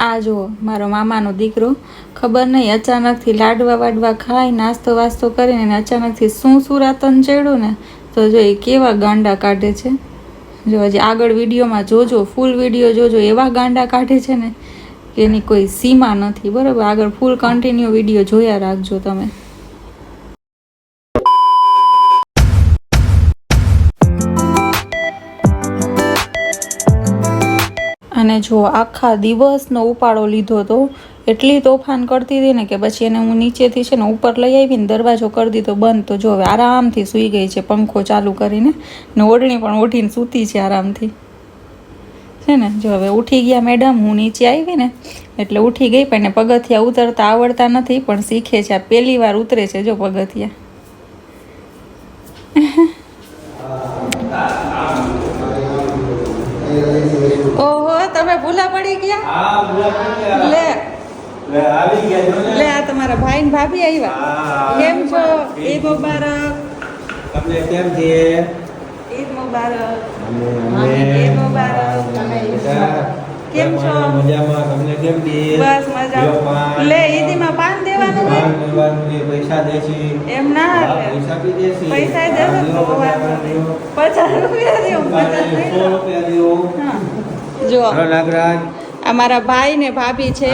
આ જુઓ, મારો મામાનો દીકરો. ખબર નહીં, અચાનકથી લાડવા વાડવા ખાઈ નાસ્તો વાસ્તો કરીને અચાનકથી શું સુરાતન ચડ્યું ને? તો જો એ કેવા ગાંડા કાઢે છે. જો હજી આગળ વિડીયોમાં જોજો ફૂલ વીડિયો જોજો, એવા ગાંડા કાઢે છે ને કે એની કોઈ સીમા નથી. બરાબર? આગળ ફૂલ કન્ટિન્યુ વીડિયો જોયા રાખજો તમે. અને જો આખા દિવસનો ઉપાડો લીધો તો એટલી તોફાન કરતી હતી ને કે પછી એને હું નીચેથી છે ને ઉપર લઈ આવીને દરવાજો કરી દીધો બંધ. તો જો હવે આરામથી સૂઈ ગઈ છે, પંખો ચાલુ કરીને ને ઓઢણી પણ ઓઢીને સૂતી છે આરામથી. છે ને? જો હવે ઉઠી ગયા મેડમ હું નીચે આવી ને એટલે ઉઠી ગઈ પણ એને પગથિયા ઉતરતા આવડતા નથી, પણ શીખે છે, આ પહેલી વાર ઉતરે છે જો પગથિયા. ઓહો તમે ભૂલા પડી ગયા. લે. લે, આ તમારા ભાઈ ને ભાભી આવ્યા કેમ છો? ઈદ મુબારક. તમને કેમ છે? ઈદ મુબારક. ઈદ મુબારક. કેમ છો? મજામાં. તમને કેમ છે બસ મજામાં. લે ઈદીમાં પાન દેવાનું પાન દેવાનું છે, પૈસા દેશી એમ ના પૈસા બી દેશી પૈસા દેશો તો પચાસ રૂપિયા દો પચાસ. રૂપિયા લ્યો. જો હલો, નાગરાજ. આ મારા ભાઈ ને ભાભી છે.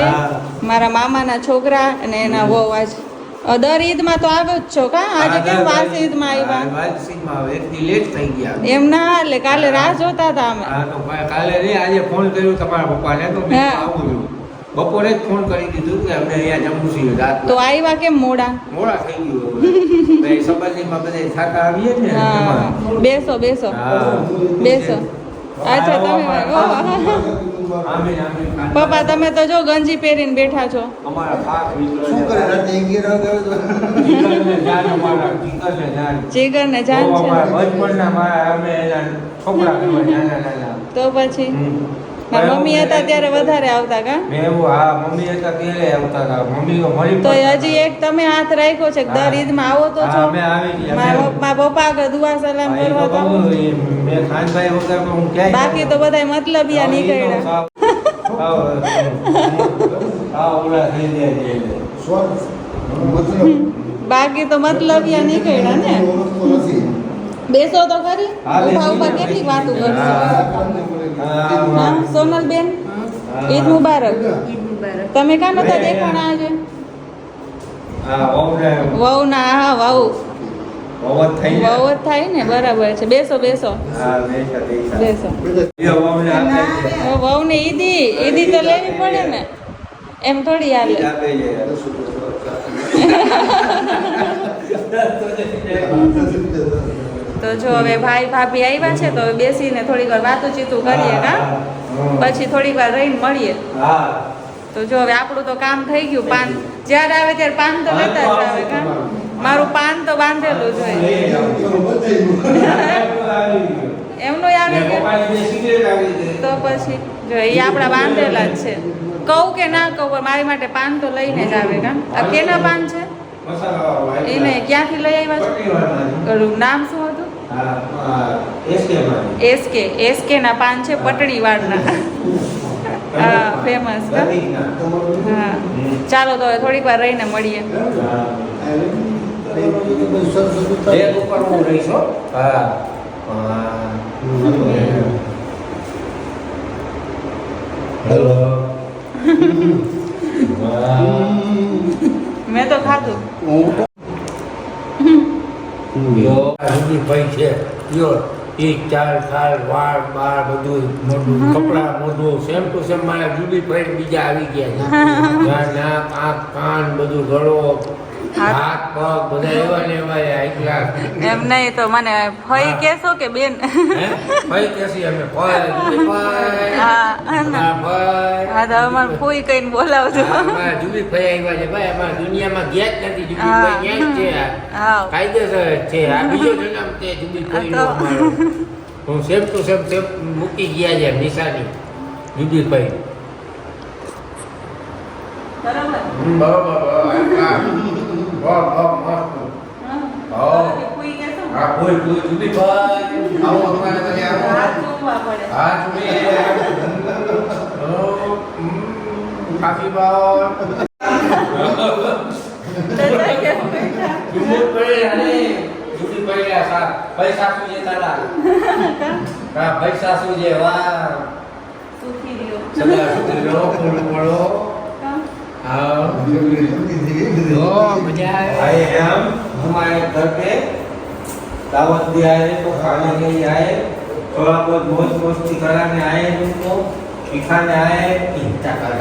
મારા મામાના છોકરા અને એના વહુ આજ અ, દર ઈદમાં તો આવ્યો જ છો કા? આજે કેમ વાસ ઈદમાં આવ્યા? આવ્યા ઈદમાં આવે. એક લેટ થઈ ગયા એમ ના એટલે કાલે રાહ જોતા હતા અમે. હા તો કાલે નહીં આજે ફોન કર્યો તમારા પપ્પાને. તો મેં આવું છું બપોરે જ ફોન કરી દીધું કે અમને અહીંયા જમવું છે રાત તો આવ્યા કેમ મોડા? મોડા થઈ ગયું સંબંધીમાં બધા થાકા આવીએ ને બેસો બેસો. બેસો. અચ્છા તમે. પપ્પા તમે તો જો ગંજી પહેરીને બેઠા છો. જીગર ને જાન છે. તો? પછી? મમ્મી હતા ત્યારે વધારે આવતા કા? મેં એવું હા મમ્મી હતા ત્યારે આવતા કા. મમ્મી તો મરી તો હજી એક તમે હાથ રાખ્યો છે કે દર ઈદમાં આવો તો છો? અમે આવી ગયા. મારા પપ્પા આગળ દુઆ સલામ કરવા તો કહું, ખાનભાઈ વગર તો હું ક્યાંય બાકી તો બધાય મતલબિયા નીકળ્યા. આવ ઓલા થઈ જાય બાકી તો મતલબિયા નીકળ્યા ને. બેસો તો ખરી. હા, ઊભા ઊભા કેટલી વાતો બેસી કરશો સોનલ સોનલબેન ઈદ મુબારક. તમે કા નતા દેખાણા આજે? વહુ ના. હા વહુ. વહુ જ થાય ને બરાબર છે. બેસો બેસો. હા, બેસા. વહુ ને ઈદી ઈદી તો લેવી પડે ને. એમ થોડી હાલે. તો જો હવે ભાઈ ભાભી આવ્યા છે તો હવે બેસીને થોડીક વાર વાતું ચીતું કરીએ કા પછી થોડીક વાર રહીને મળીએ. તો જો હવે આપણું તો કામ થઈ ગયું પાન જ્યારે આવે ત્યારે પાન તો લેતા જ આવે કા મારું પાન તો બાંધેલું જ હોય. એમનો આવે છે. તો પછી જો એ આપણા બાંધેલા જ છે. કહું કે ના કહું પણ મારી માટે પાન તો લઈને જ આવે કા આ કેના પાન છે? એને ક્યાંથી લઈ આવ્યા છે. નામ શું હતું. એસકે એસકે ના પાન છે પટણી વાળના હા ફેમસ હા. ચાલો તો હવે થોડીક વાર રહીને મળીએ. મેં તો ખાધું. હું યો. જુદી ભાઈ છે યો એક ચાલ સાલ વાળ બાર બધું મોટું કપડા મોઢું સેમ ટુ સેમ મારા જુદી ભાઈ બીજા આવી ગયા છે. નાક આંખ કાન બધું ગળો હાથ? પગ બધા એવા ને એવા એકલા એમ નહીં તો મને ફઈ કેસો કેશો કે બેન? ફઈ કેસી અમે ફઈ જુદી હા તો અમારે ફૂઈ કઈને બોલાવજો. હા, ફઈ ભાઈ આવ્યા છે ભાઈ અમાર દુનિયામાં ગયા જ નથી. જુદી ફઈ ક્યાંય છે? કાયદેસર છે. આ બીજો જન્મ તે જુદી ફઈ નો અમારો. હું સેમ ટુ સેમ સેમ મૂકી ગયા છે નિશાની. જુદી ફઈ બરાબર. બરોબર હા. ફૂઈ કહેશો ને? આ કોઈ કોઈ જુદી ભાઈ. આવો અમારે તમે આવો હાથ ચૂમવા પડે. હાથ મે હમ. ખાસી બાવ ડુંગર પડ્યા સા. પૈસા શું છે તારા હા પૈસા શું છે વાહ. સુખી રહ્યો. સદા સુધરી રહો પૂરું પડો मजा आई एम हम आए घर पे दावत भी आए तो खाने के लिए आए थोड़ा बहुत मौज मस्ती कराने आए उनको सिखाने आए चिंता कर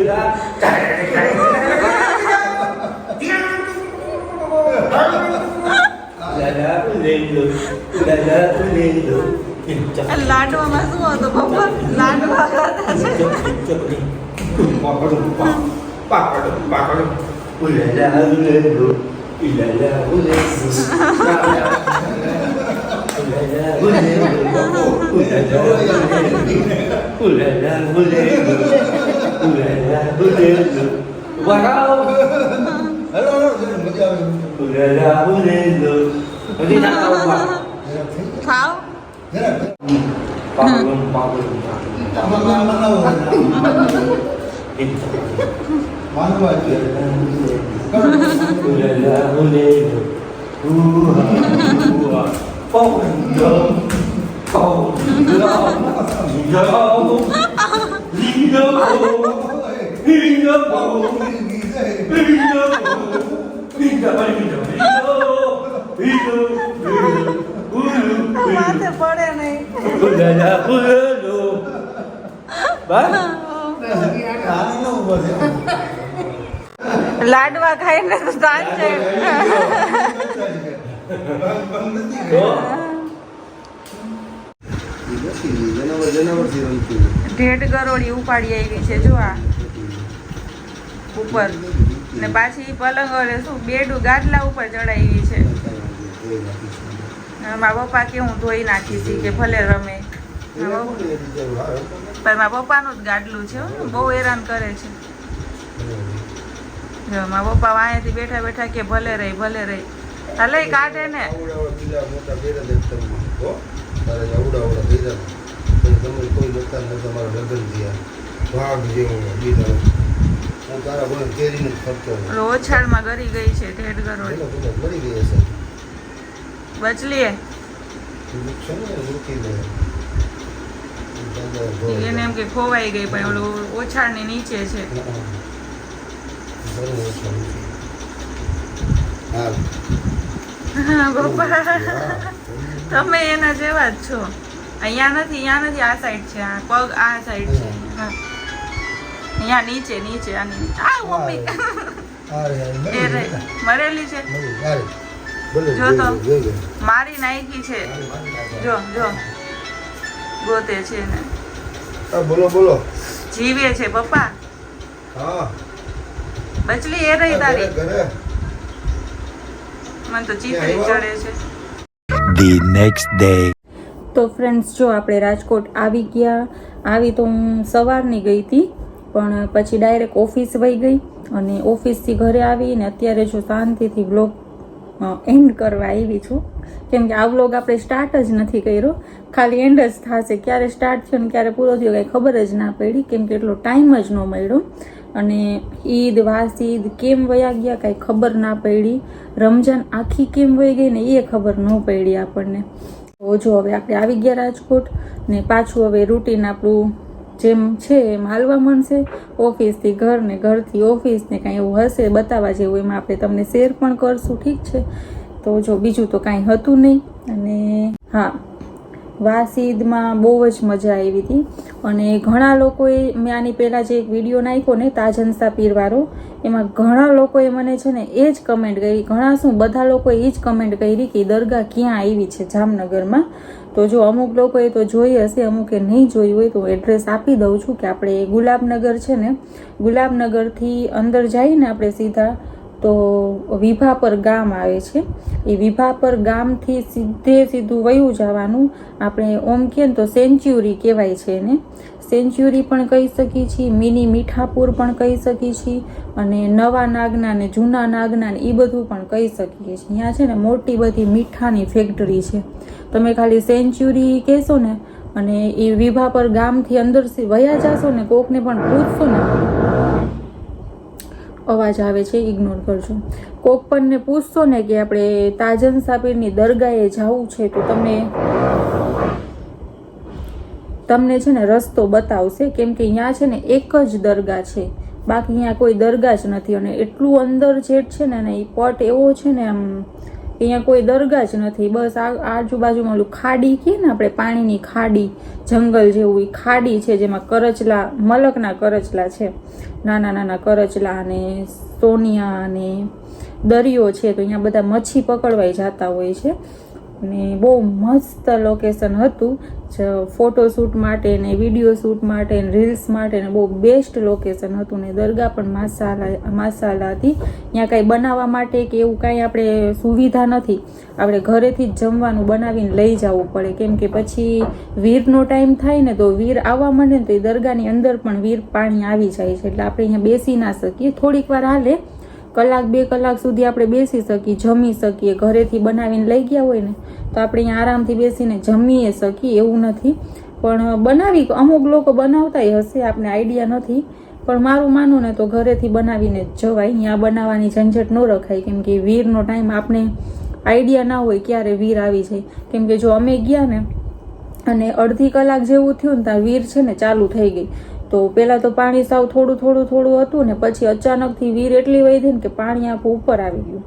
nữa chạy chạy ಲಾಡುವ ಮಸು ಅದು ಬೊಬ್ಬ ಲಾಡುವ ಉಲೆಲ್ಲ ಉಲೆಲ್ಲ qua đó hello ờ. từ đề ra bước lên được nó đi thẳng đâu mà. Tháo bao ừ. luôn bao luôn. Bao luôn bao luôn bao luôn từ đề ra bước lên. Được bao luôn bao luôn લાડવા ખાઈને તો સાંજે. ઢેઢ ગરોળી ઉપાડી આવી છે, જો આ. ઉપર. ને પાછી પલંગ ઓલે શું, બેડું ગાદલા ઉપર ચડાવી છે. મારા પપ્પા કે હું ધોઈ નાખી છી કે ભલે રમે. પણ મારા પપ્પાનું જ ગાડલું છે બહુ હેરાન કરે છે. મારા પપ્પા વાંયાથી બેઠા બેઠા કે ભલે રહી ભલે રહી. હાલે કાઢે ને. કોઈ નતા ન તમારા લગ્ન થયા. ભાગ જેવો બીજા હું તારા બોલે કેરીને ઓલો ઓછાળમાં ગરી ગઈ છે ઢેઢ ગરોળી. મરી ગઈ હશે બચલીએ. એને એમ કે ખોવાઈ ગઈ પણ ઓલું ઓછાળની નીચે છે. હા, પપ્પા તમે એના જેવા જ છો. અહીંયા નથી અહીંયા નથી આ સાઈડ છે આ પગ આ સાઈડ છે. હા. અહીંયા નીચે નીચે આની. આ મમ્મી. એ રે મરેલી છે. જો તો. મારી નાયકી છે. જો જો. ગોતે છે ને બોલો બોલો. જીવે છે પપ્પા. હા. બચલી એ રહી તારી. મને તો ચીતરી ચડે છે. The નેક્સ્ટ ડે તો ફ્રેન્ડ્સ જો આપણે રાજકોટ આવી ગયા, આવી તો હું સવારની ગઈ હતી, પણ પછી ડાયરેક્ટ ઓફિસ વહી ગઈ અને ઓફિસથી ઘરે આવીને અત્યારે જો શાંતિથી વ્લોગ એન્ડ કરવા આવી છું. કેમ કે આ વ્લોગ આપણે સ્ટાર્ટ જ નથી કર્યો. ખાલી એન્ડ જ થશે. ક્યારે સ્ટાર્ટ થયો ને ક્યારે પૂરો થયો કંઈ ખબર જ ના પડી. કેમ કે એટલો ટાઈમ જ ન મળ્યો. અને ઈદ વાસ ઈદ કેમ વયા ગયા કાંઈ ખબર ના પડી. રમજાન આખી કેમ વહી ગઈ ને એ ખબર ન પડી આપણને. તો જો હવે આપણે આવી ગયા રાજકોટ ને પાછું હવે રૂટીન આપણું જેમ છે એમ હાલવા મળશે ઓફિસથી ઘર ને ઘરથી ઓફિસ ને કાંઈ એવું હશે બતાવવા જેવું એમાં આપણે તમને શેર પણ કરશું, ઠીક છે? તો જો બીજું તો કાંઈ હતું નહીં. અને હા વાસીદમાં બહુ જ મજા આવી હતી. અને ઘણા લોકોએ મેં આની પહેલાં જે એક વીડિયો નાખ્યો ને તાજનસા પીરવાળો એમાં ઘણા લોકોએ મને છે ને એ જ કમેન્ટ કરી, ઘણા શું, બધા લોકોએ એ જ કમેન્ટ કરી કે દરગાહ ક્યાં આવી છે જામનગરમાં. તો જો અમુક લોકોએ તો જોઈ હશે, અમુકે નહીં જોઈ હોય તો એડ્રેસ આપી દઉં છું કે આપણે ગુલાબનગર છે ને, ગુલાબનગરથી અંદર જઈને આપણે સીધા તો વિભાપર ગામ આવે છે. એ વિભાપર ગામથી સીધે સીધું વયું જવાનું આપણે ઓમ કહે ને તો સેન્ચ્યુરી કહેવાય છે એને. સેન્ચ્યુરી પણ કહી શકીએ છીએ, મિની મીઠાપુર પણ કહી શકીએ છીએ અને નવા નાગના ને જૂના નાગના ને એ બધું પણ કહી શકીએ છીએ. અહીંયા છે ને મોટી બધી મીઠાની ફેક્ટરી છે. તમે ખાલી સેન્ચ્યુરી કહેશો ને અને એ વિભાપર ગામથી અંદર વયા જાશો ને કોકને પણ પૂછશો ને અવાજ આવે છે ઇગ્નોર કરજો. કોક પણને પૂછશો ને કે આપણે તાજન સાપીરની દરગાહે જવું છે, તો તમને તમને છે ને રસ્તો બતાવશે, કેમ કે અહીંયા છે ને એક જ દરગાહ છે. બાકી અહીંયા કોઈ દરગાહ જ નથી અને એટલું અંદર જેટ છે ને એ પટ એવો છે ને આમ અહીંયા કોઈ દરગાહ જ નથી. બસ આજુબાજુમાં ઓલું ખાડી કે ને આપણે, પાણીની ખાડી, જંગલ જેવું એ ખાડી છે જેમાં કરચલા, મલકના કરચલા છે. નાના નાના કરચલા અને સોનિયા અને દરિયો છે. તો અહીંયા બધા મચ્છી પકડવાય જતા હોય છે. અને બહુ મસ્ત લોકેશન હતું. જ ફોટોશૂટ માટે ને વીડિયો શૂટ માટે ને રીલ્સ માટે ને બહુ બેસ્ટ લોકેશન હતું ને દરગાહ પણ માસાલા માસાલા હતી. ત્યાં કાંઈ બનાવવા માટે કે એવું કાંઈ આપણે સુવિધા નથી. આપણે ઘરેથી જ જમવાનું બનાવીને લઈ જવું પડે. કેમ કે પછી વીરનો ટાઈમ થાય ને તો વીર આવવા માંડે ને તો એ દરગાહની અંદર પણ વીર પાણી આવી જાય છે. એટલે આપણે અહીંયા બેસી ના શકીએ. થોડીક વાર હાલે કલાક, બે કલાક સુધી આપણે બેસી શકીએ, જમી શકીએ, ઘરેથી બનાવીને લઈ ગયા હોય ને, તો આપણે અહીંયા આરામથી બેસીને જમીએ શકીએ, એવું નથી. પણ બનાવી, અમુક લોકો બનાવતાય હશે આપણે આઈડિયા નથી. પણ મારું માનું ને તો ઘરેથી બનાવીને જ જવાય. અહીંયા બનાવવાની ઝંઝટ ન રખાય, કેમ કે વીરનો ટાઈમ આપણે આઈડિયા ના હોય ક્યારે વીર આવી જાય. કેમ કે જો અમે ગયા ને, અને અડધી કલાક જેવું થયું ને, ત્યાં વીર છે ને, ચાલુ થઈ ગઈ. તો પહેલાં તો પાણી સાવ થોડું થોડું થોડું હતું ને પછી અચાનકથી વીર એટલી વહી ને કે પાણી આખું ઉપર આવી ગયું.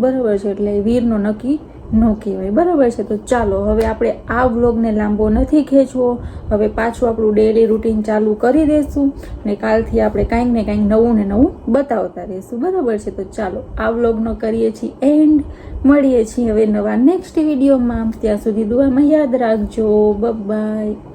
બરાબર છે, એટલે વીરનો નક્કી ન કહેવાય. બરાબર છે, તો ચાલો હવે આપણે આ વ્લોગને લાંબો નથી ખેંચવો. હવે પાછું આપણું ડેલી રૂટીન ચાલુ કરી દઈશું ને કાલથી આપણે કાંઈક ને કાંઈક નવું ને નવું બતાવતા રહીશું. બરાબર છે, તો ચાલો આ વ્લોગનો કરીએ છીએ એન્ડ મળીએ છીએ હવે નવા નેક્સ્ટ વિડીયોમાં ત્યાં સુધી દુઆમાં યાદ રાખજો. બાય